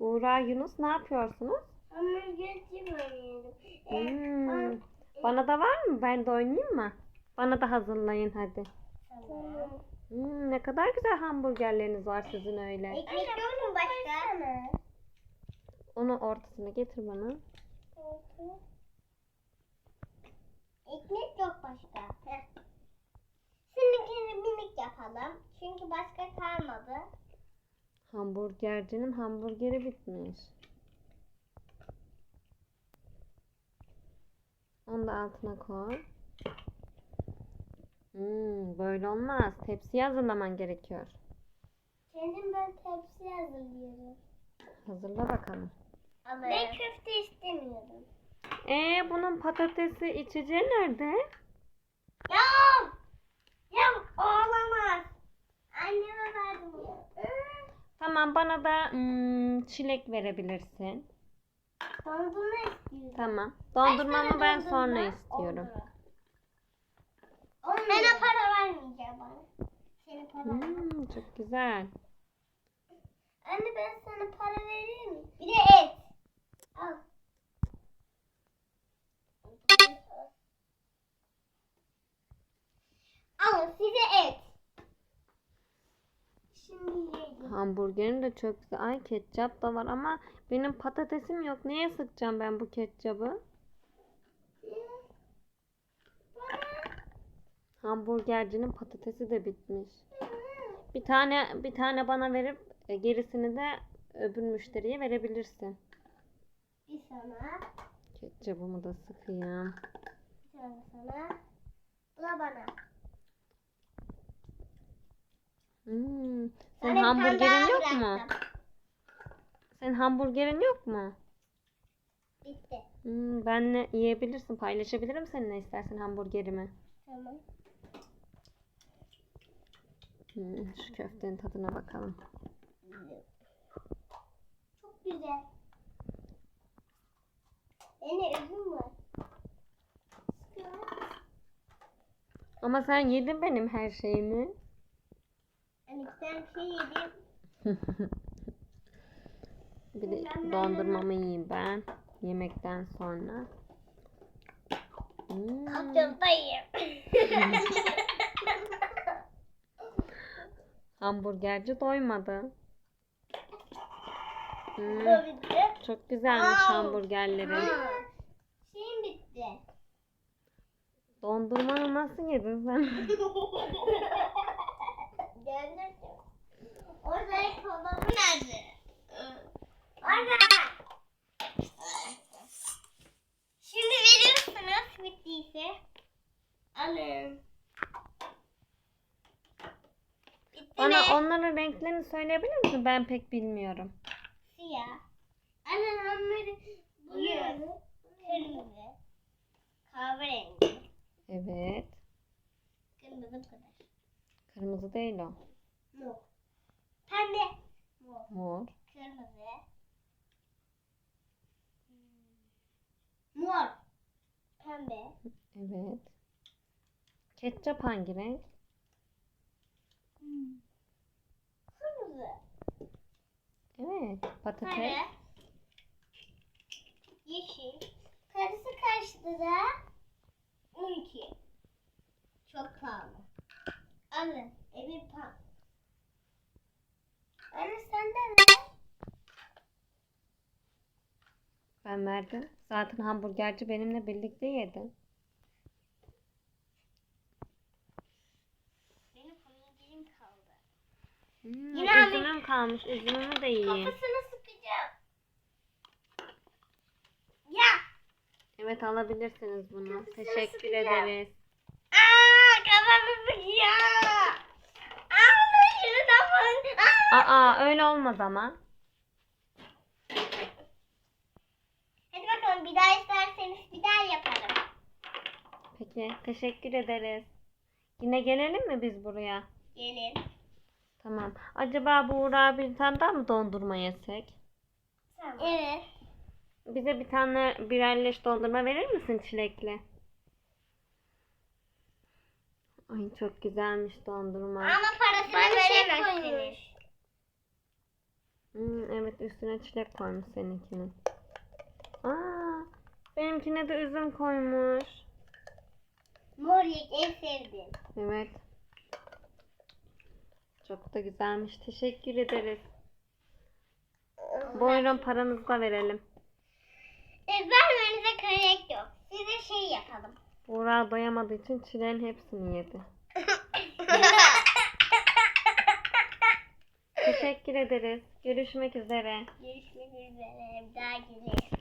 Buğra, Yunus ne yapıyorsunuz? Hamburgerci oynuyorum. Hmm. Bana da var mı? Ben de oynayayım mı? Bana da hazırlayın hadi. Tamam. Hmm, ne kadar güzel hamburgerleriniz var sizin öyle. Ekmek yok mu başka? Onu ortasına getir bana. Ekmek yok başka. Heh. Şimdi minik yapalım. Çünkü başka kalmadı. Hamburgercinin hamburgeri bitmiş. Onu da altına koy. Hmm, böyle olmaz. Tepsiye hazırlaman gerekiyor. Kendim ben tepsi hazırlıyorum. Hazırla bakalım. Ben köfte istemiyorum. Ee, bunun patatesi içeceği nerede? Ya! Ya olamaz. Anneme verdim bunu. Tamam bana da hmm, çilek verebilirsin. Dondurma istiyorum. Tamam. Dondurmamı ben dondurma? sonra istiyorum. Sana para vermeyeceğim bana. Senin para. Hmm, çok güzel. Anne ben sana para vereyim mi? Bir de Hamburgerin de çok güzel. Ay ketçap da var ama benim patatesim yok. Neye sıkacağım ben bu ketçabı? Hamburgercinin patatesi de bitmiş. Bir tane bir tane bana verip e, gerisini de öbür müşteriye verebilirsin. Bir sana, Ketçabımı da sıkayım. bir tane sana. Bu da bana. Hmm. Hamburgerin yok mu? Senin hamburgerin yok mu? Bitti. Hmm, benle yiyebilirsin. Paylaşabilirim seninle istersen hamburgerimi. Tamam. Hmm, şu köftenin tadına bakalım. Çok güzel. Yine üzüm var. Ama sen yedin benim her şeyimi. Bir şey yedim. Bir de dondurmamı yiyeyim ben. Yemekten sonra. Hmm. Kaptırdayım. Hamburgerci doymadı. Hmm, çok güzelmiş Au. hamburgerleri. Şeyim bitti. Dondurmanı nasıl yedin sen? Orada kolamı nerede? Orada. Şimdi veriyorsunuz bittiyse. Alın. Bitti Bana mi? onların renklerini söyleyebilir misin? Ben pek bilmiyorum. Siyah. Alın onları buluyoruz. Kırmızı. Kahverengi. Evet. Kırmızı bu kadar. Kırmızı değil o. Mor. Pembe. Mor. Mor. Kırmızı. Mor. Pembe. Evet. Ketçap hangi renk? Kırmızı. Evet. Patates. Sarı. Yeşil. Karısı kaçtı da? 12. Çok pahalı. Alın. Evi pahalı. Anne sen de ver. Ben verdim. Zaten hamburgerci benimle birlikte yedi. Benim hamburgerim kaldı. Hmm, Yine üzümüm kalmış. Üzümümü de yiyeyim. Kafasını sıkacağım. Ya. Evet alabilirsiniz bunu. Kafasını Teşekkür sıkacağım. ederiz. Aa kafamı sıkıyor. Aa öyle olmaz ama. Hadi bakalım bir daha isterseniz bir daha yaparım. Peki teşekkür ederiz. Yine gelelim mi biz buraya? Gelin. Tamam. Acaba bu Uğur'a bir tane daha mı dondurma yesek? Tamam. Evet. Bize bir tane birerleş dondurma verir misin çilekli? Ay çok güzelmiş dondurma. Ama parasını veremezsiniz. Hmm, evet üstüne çilek koymuş seninkinin. Aa, benimkine de üzüm koymuş. Mor en sevdiğim. Evet. Çok da güzelmiş. Teşekkür ederiz. Buyurun paranızı da verelim. E, vermenize gerek yok. Size şey yapalım. Buğra doyamadığı için çileğin hepsini yedi. Teşekkür ederiz. Görüşmek üzere. Görüşmek üzere. Daha geliriz.